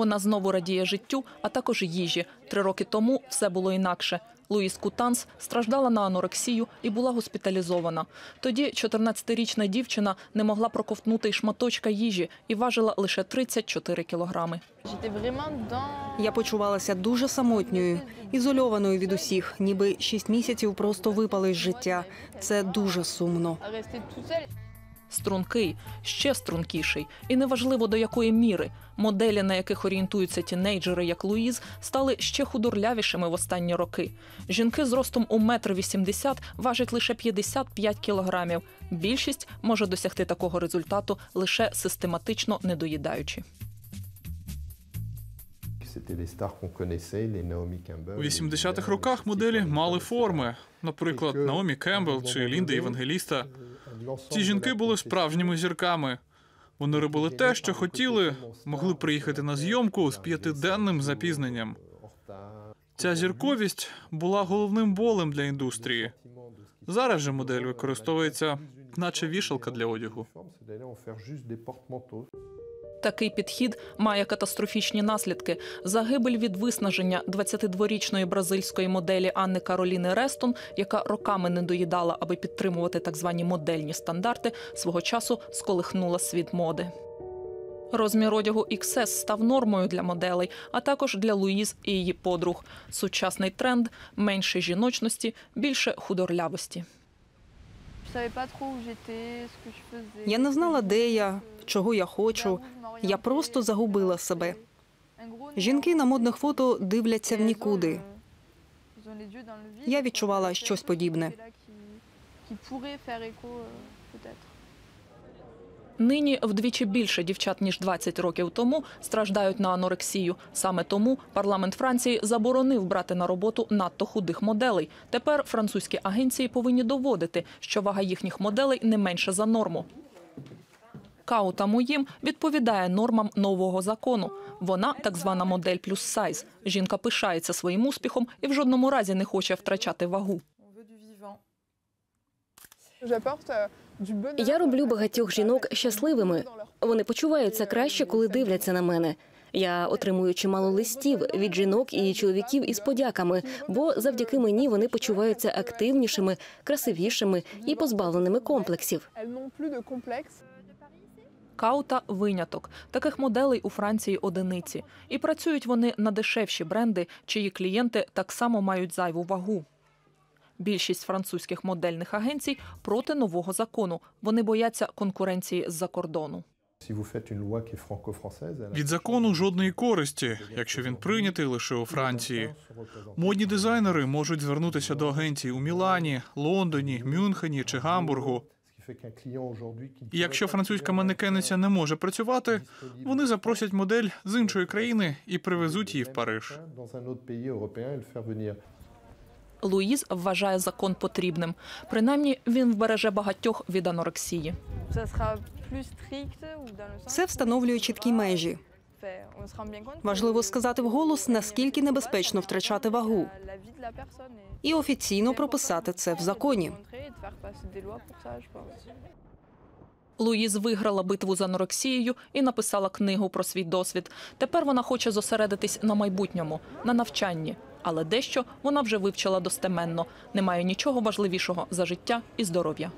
Вона знову радіє життю, а також їжі. Три роки тому все було інакше. Луїс Кутанс страждала на анорексію і була госпіталізована. Тоді 14-річна дівчина не могла проковтнути й шматочка їжі і важила лише 34 кілограми. Я почувалася дуже самотньою, ізольованою від усіх, ніби шість місяців просто випали з життя. Це дуже сумно. Стрункий, ще стрункіший. І неважливо до якої міри. Моделі, на яких орієнтуються тінейджери, як Луїз, стали ще худорлявішими в останні роки. Жінки з ростом у метр вісімдесят важать лише 55 кілограмів. Більшість може досягти такого результату лише систематично недоїдаючи. У les 80-х роках моделі мали форми. Наприклад, Наомі Кембл чи Лінда Євангеліста. Ці жінки були справжніми зірками. Вони робили те, що хотіли, могли приїхати на зйомку з п'ятиденним запізненням. Ця зірковість була головним болем для індустрії. Зараз же модель використовується, наче вішалка для одягу. Такий підхід має катастрофічні наслідки. Загибель від виснаження 22-річної бразильської моделі Анни Кароліни Рестон, яка роками не доїдала, аби підтримувати так звані модельні стандарти, свого часу сколихнула світ моди. Розмір одягу XS став нормою для моделей, а також для Луїз і її подруг. Сучасний тренд менше жіночності, більше худорлявості. Я не знала, де я, чого я хочу. Я просто загубила себе. Жінки на модних фото дивляться в нікуди. Я відчувала щось подібне. Нині вдвічі більше дівчат ніж 20 років тому страждають на анорексію. Саме тому парламент Франції заборонив брати на роботу надто худих моделей. Тепер французькі агенції повинні доводити, що вага їхніх моделей не менша за норму. Каута Моїм відповідає нормам нового закону. Вона так звана модель плюс сайз. Жінка пишається своїм успіхом і в жодному разі не хоче втрачати вагу. Я роблю багатьох жінок щасливими. Вони почуваються краще, коли дивляться на мене. Я отримую чимало листів від жінок і чоловіків із подяками, бо завдяки мені вони почуваються активнішими, красивішими і позбавленими комплексів. Каута виняток. Таких моделей у Франції одиниці. І працюють вони на дешевші бренди, чиї клієнти так само мають зайву вагу. Більшість французьких модельних агенцій проти нового закону. Вони бояться конкуренції з-за кордону. Від закону жодної користі, якщо він прийнятий лише у Франції. Модні дизайнери можуть звернутися до агенцій у Мілані, Лондоні, Мюнхені чи Гамбургу. Якщо французька манекениця не може працювати, вони запросять модель з іншої країни і привезуть її в Париж. Луїз вважає закон потрібним. Принаймні він вбереже багатьох від анорексії. Це встановлює чіткі межі. Важливо сказати вголос, наскільки небезпечно втрачати вагу, і офіційно прописати це в законі. Луїз виграла битву з анорексією і написала книгу про свій досвід. Тепер вона хоче зосередитись на майбутньому, на навчанні. Але дещо вона вже вивчила достеменно. Немає нічого важливішого за життя і здоров'я.